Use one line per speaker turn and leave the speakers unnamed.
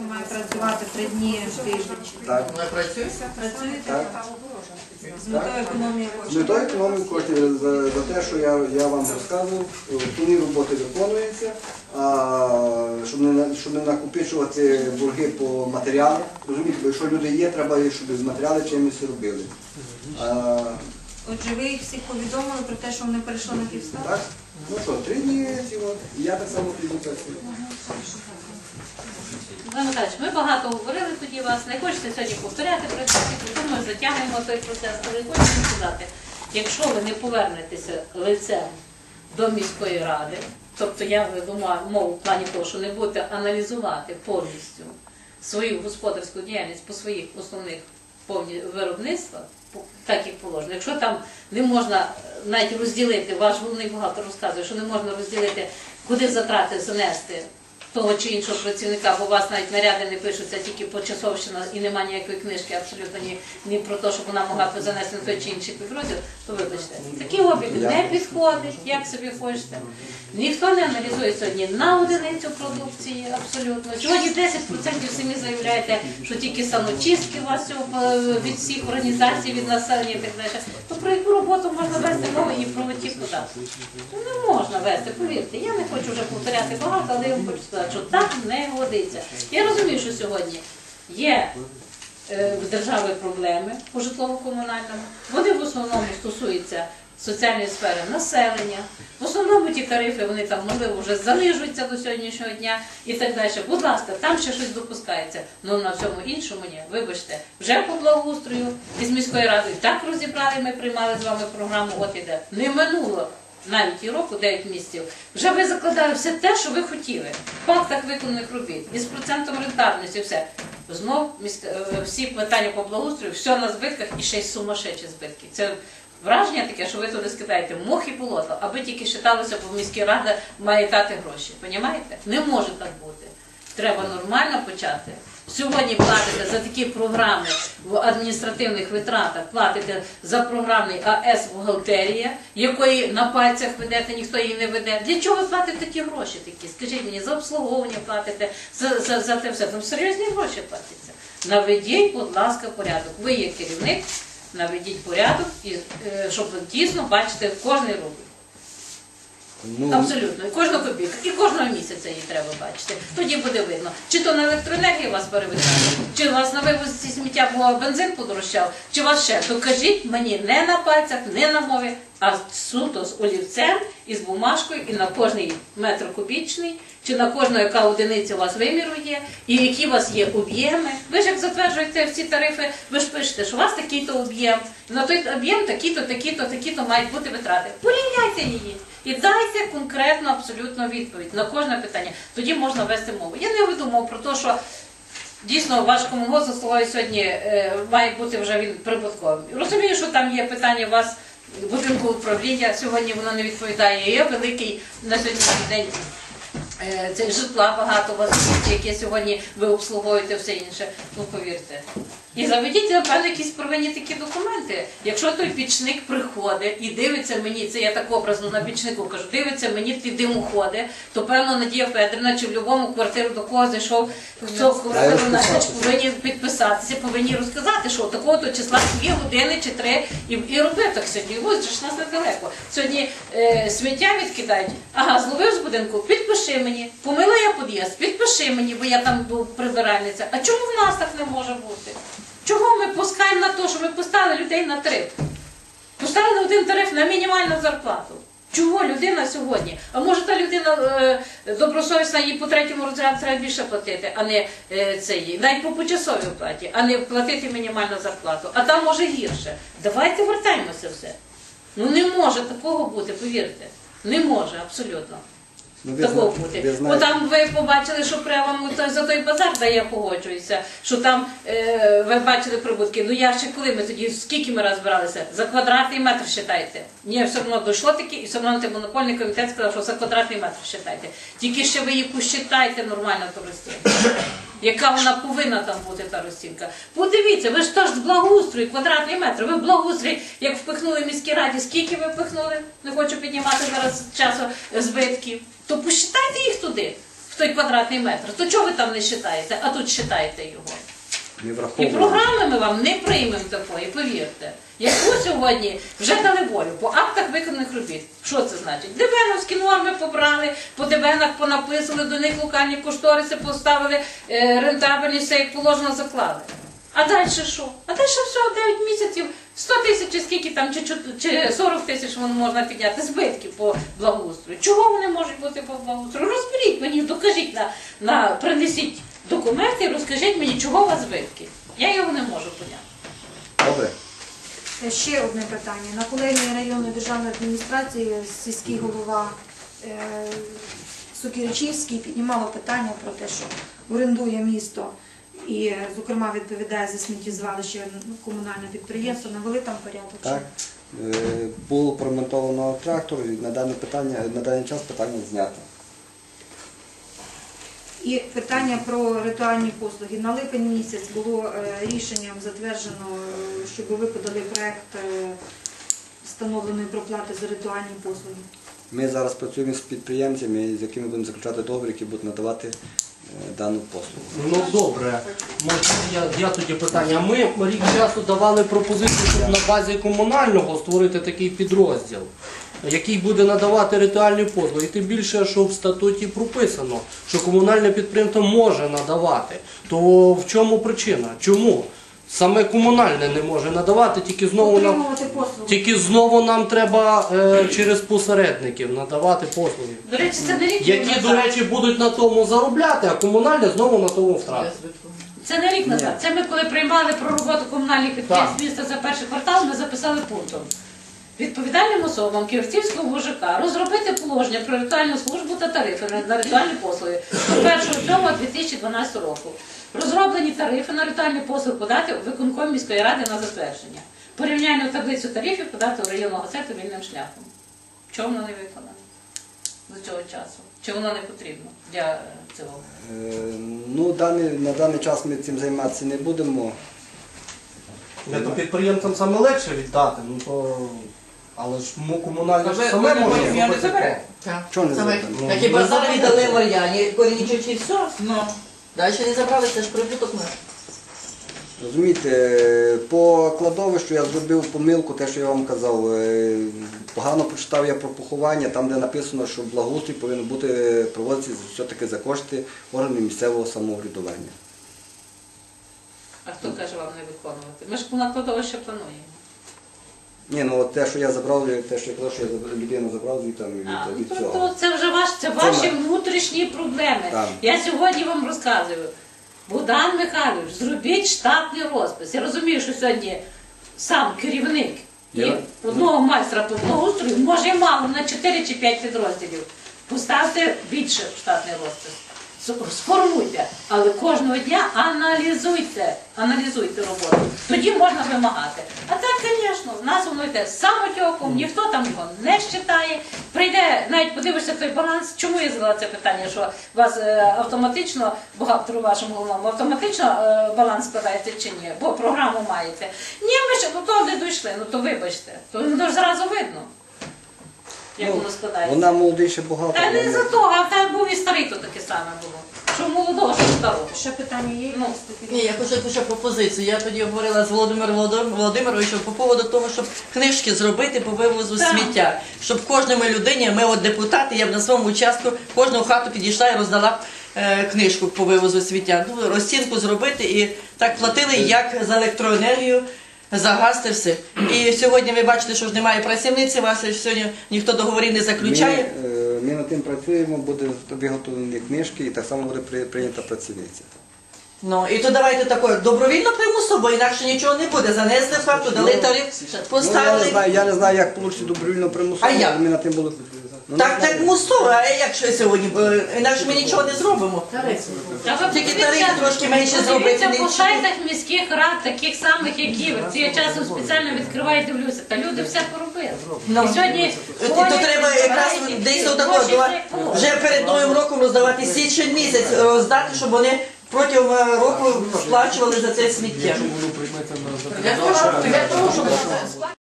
Має працювати три дні в тиждень?
Так.
Вона працює?
Працюєте?
Так.
З метою економії
З
коштів.
метою економії коштів за, за те, що я, я вам розказував, основні роботи виконуються, а, щоб, не, на- щоб не накопичувати борги по матеріалах. Розумієте, бо якщо люди є, треба, щоб з матеріали чимось робили. А,
Отже, ви їх всіх повідомили про те, що вони перейшли на півставки?
так? Ну що, три дні ці от. І Я так само піду працюю.
Іван Михайлович, ми багато говорили тоді вас, не хочете сьогодні повторяти процес, думаю, затягнемо той процес, але хочу сказати, якщо ви не повернетеся лицем до міської ради, тобто я веду ма- мову в плані того, що не будете аналізувати повністю свою господарську діяльність по своїх основних виробництвах, так як положено. Якщо там не можна е, навіть розділити, ваш головний багато розказує, що не можна розділити, куди затрати занести того чи іншого працівника, бо у вас навіть наряди не пишуться тільки почасовщина і немає ніякої книжки абсолютно ні, ні про те, щоб вона могла занести на той чи інший підрозділ, то вибачте, такий обіг не підходить, як собі хочете. Ніхто не аналізує сьогодні на одиницю продукції абсолютно. Сьогодні 10% самі заявляєте, що тільки самочистки у вас е, від всіх організацій, від населення і так далі. То про яку роботу можна вести мову і про ті податки? Ну, не можна вести, повірте. Я не хочу вже повторяти багато, але я вам хочу сказати, що так не годиться. Я розумію, що сьогодні є е, в держави проблеми по житлово-комунальному. Вони в основному стосуються соціальної сфери населення. В основному ті тарифи вони там можливо вже занижуються до сьогоднішнього дня і так далі. Будь ласка, там ще щось допускається. Ну на всьому іншому ні. Вибачте, вже по благоустрою із міської ради так розібрали. Ми приймали з вами програму. От іде не минуло. Навіть і року 9 місяців, вже ви закладали все те, що ви хотіли. В фактах виконаних робіт, із процентом рентабельності, все. Знов е, всі питання по благоустрою, все на збитках і ще й сумасшедші збитки. Це враження таке, що ви туди скидаєте мох і полото, аби тільки считалося, бо міська рада має дати гроші. Понімаєте? Не може так бути. Треба нормально почати. Сьогодні платите за такі програми в адміністративних витратах, платите за програмний АС бухгалтерія, якої на пальцях ведете, ніхто її не веде. Для чого ви платите ті гроші такі? Скажіть мені, за обслуговування платите, за, за, за те все. Там серйозні гроші платяться. Наведіть, будь ласка, порядок. Ви є керівник, наведіть порядок, і, е, щоб дійсно бачити кожний рубль.
Ну,
Абсолютно, і кожну копійку, і кожного місяця її треба бачити. Тоді буде видно, чи то на електроенергії вас перевикали, чи у вас на вивозці сміття бо бензин подорожчав, чи вас ще. То кажіть мені не на пальцях, не на мові, а суто з олівцем і з бумажкою, і на кожний метр кубічний, чи на кожну, яка одиниця у вас виміру є, і які у вас є об'єми. Ви ж як затверджуєте всі тарифи, ви ж пишете, що у вас такий-то об'єм, на той об'єм такі-то, такі-то, такі-то мають бути витрати. Порівняйте її. І дайте конкретну абсолютно відповідь на кожне питання. Тоді можна вести мову. Я не веду мову про те, що дійсно ваш комунгос заслуговує сьогодні е, має бути вже він прибутковим. Розумію, що там є питання у вас будинку управління. Сьогодні воно не відповідає. Є великий на сьогоднішній день. Це житла багато у вас, яке сьогодні ви обслуговуєте все інше. Ну повірте. І заведіть, напевно, якісь первинні такі документи. Якщо той пічник приходить і дивиться мені, це я так образно на пічнику кажу, дивиться мені ті димоходи, то певно Надія Федорівна чи в будь-якому квартиру до кого зайшов, хто квартиру значить, повинні підписатися, повинні розказати, що такого то числа дві години чи три і, і роби так сьогодні. Ось ж нас недалеко. Сьогодні е, сміття відкидають. Ага, зловив з будинку, підпиши мені. Помила я під'їзд, підпиши мені, бо я там був прибиральниця. А чому в нас так не може бути? Чого ми пускаємо на те, що ми поставили людей на тариф? Поставили один тариф на мінімальну зарплату. Чого людина сьогодні? А може та людина е, добросовісна, їй по третьому розряду треба більше платити, а не е, це їй, навіть по почасовій оплаті, а не платити мінімальну зарплату. А там може гірше. Давайте вертаємося все. Ну не може такого бути, повірте. Не може абсолютно.
Ну, ви
Такого
зна-
бути.
ви
Бо
знаєте,
там ви побачили, що прямо той за той базар, де я погоджуюся, що там е, ви бачили прибутки. Ну я ще коли ми тоді, скільки ми розбиралися? За квадратний метр считайте. Ні, все одно дійшло таки, і все одно антимонопольний комітет сказав, що за квадратний метр считайте. Тільки ще ви їх посчитайте нормально товариство. Яка вона повинна там бути та розцінка? Подивіться, ви ж теж з благоустрою, квадратний метр. Ви в благоустрій, як впихнули в міській раді, скільки ви впихнули? Не хочу піднімати зараз часу збитків. То посчитайте їх туди. в той квадратний метр, то чого ви там не вважаєте, а тут вважаєте його?
Не
І програми ми вам не приймемо такої, повірте. Яку сьогодні вже дали волю по актах виконаних робіт. Що це значить? Дебеновські норми побрали, по дебенах понаписали, до них локальні кошториси поставили, е, рентабельність, все як положено заклали. А далі що? А далі все, 9 місяців, 100 тисяч скільки там, чи, чи 40 тисяч можна підняти збитків по благоустрою. Чого вони можуть бути по благоустрою? Розберіть мені, докажіть на, на принесіть документи розкажіть мені, чого у вас збитки. Я його не можу поняти.
Добре.
Е, Ще одне питання. На колегії районної державної адміністрації сільський голова е, Сокиричівський піднімало питання про те, що орендує місто і, е, зокрема, відповідає за сміттєзвалище комунальне підприємство. Навели там порядок?
Так. Е, Було промонтовано трактор і на дане питання, на даний час питання знято.
І питання про ритуальні послуги. На липень місяць було е, рішенням затверджено, е, щоб ви подали проект е, встановленої проплати за ритуальні послуги.
Ми зараз працюємо з підприємцями, з якими будемо заключати договір, які будуть надавати дану послугу.
Ну добре, я, я тоді питання. Ми рік часу давали пропозицію, щоб на базі комунального створити такий підрозділ, який буде надавати ритуальні послуги. І тим більше, що в статуті прописано, що комунальне підприємство може надавати. То в чому причина? Чому? Саме комунальне не може надавати, тільки знову нам. Тільки знову нам треба е, через посередників надавати послуги,
До речі, це не рік
які, до речі, будуть на тому заробляти, а комунальне знову на тому втратить.
Це не рік назад. Це ми коли приймали про роботу комунальних підприємств міста за перший квартал, ми записали пунктом. Відповідальним особам Ківерцівського МУЖК розробити положення про ритуальну службу та тарифи на- ритуальні послуги до 1.7.2012 року. Розроблені тарифи на ритуальні послуги подати виконком міської ради на затвердження. Порівняльну таблицю тарифів подати у районного центру вільним шляхом. Чому воно не виконано до цього часу? Чи воно не потрібно для е, цього?
Е, Ну, даний, на даний час ми цим займатися не будемо.
Не, то підприємцям саме легше віддати, ну то. Але ж му комунальне ж саме може
не
зробити.
заберете?
так.
Чого не
Саме-
зробимо?
Ну,
А хіба
ви
зараз
заберете.
віддали Мар'яні, Корінічуч і все?
Ну,
Далі не забрали, це ж прибуток наш.
Розумієте, е, по кладовищу я зробив помилку, те, що я вам казав. Е, Погано прочитав я про поховання, там, де написано, що благоустрій повинен бути проводитися все-таки за кошти органів місцевого самоврядування.
А хто каже вам не виконувати? Ми ж на кладовище плануємо.
Ні, ну от те, що я забрав, те, що я казав, що я забрав- людину забрав від,
А, ну,
від
то,
цього.
то це вже ваш, це ваші внутрішні проблеми.
Так.
Я сьогодні вам розказую. Богдан Михайлович, зробіть штатний розпис. Я розумію, що сьогодні сам керівник і
Я-
одного майстра по благоустрою може мало на 4 чи 5 підрозділів. Поставте більше штатний розпис. Сформуйте, але кожного дня аналізуйте, аналізуйте роботу. Тоді можна вимагати. А так, звісно, в нас воно йде самотьоком, ніхто там його не считає. Прийде, навіть подивишся той баланс. Чому я задала це питання? Що вас е, автоматично, бухгалтеру вашому головному, автоматично е, баланс складається чи ні? Бо програму маєте. Ні, ми ще до того не дійшли, ну то вибачте. То ж зразу видно, як
Ну,
воно складається.
Вона молодий ще багато.
Та не за того, а там був і старий, то таке саме було. Що молодого, що старого.
Ще питання є?
Ну,
Ні, я хочу ще пропозицію. Я тоді говорила з Володимиром Володим- Володимировичем по поводу того, щоб книжки зробити по вивозу
Так.
сміття. Щоб кожному людині, ми от депутати, я б на своєму участку кожну хату підійшла і роздала е, книжку по вивозу сміття. Ну, розцінку зробити і так платили, як за електроенергію. За газ та все. І сьогодні ви бачите, що ж немає працівниці, вас сьогодні ніхто договорів не заключає.
Ми, е, ми над тим працюємо, буде виготовлені книжки і так само буде при- прийнята працівниця.
Ну і то давайте таке добровільно примусово, інакше нічого не буде. Занесли факту, дали тариф,
Ну, я, не
поставили.
знаю, я не знаю, як вийде добровільно примусово,
А як?
але ми над тим були. Ну,
Так, так мусово, а якщо сьогодні, бо інакше ми нічого не зробимо.
Та ви
Тільки
подивіться-
тарифи трошки менше зробити,
подивіться по сайтах міських рад, таких самих, як і ви. Я часом спеціально відкриваю, дивлюся. Та люди все поробили.
Ну.
І сьогодні
І то
ходять,
треба якраз
збирають,
десь
і
отако два-
положено.
вже перед новим роком роздавати січень місяць роздати, щоб вони протягом е, року сплачували за це сміття.
для того, щоб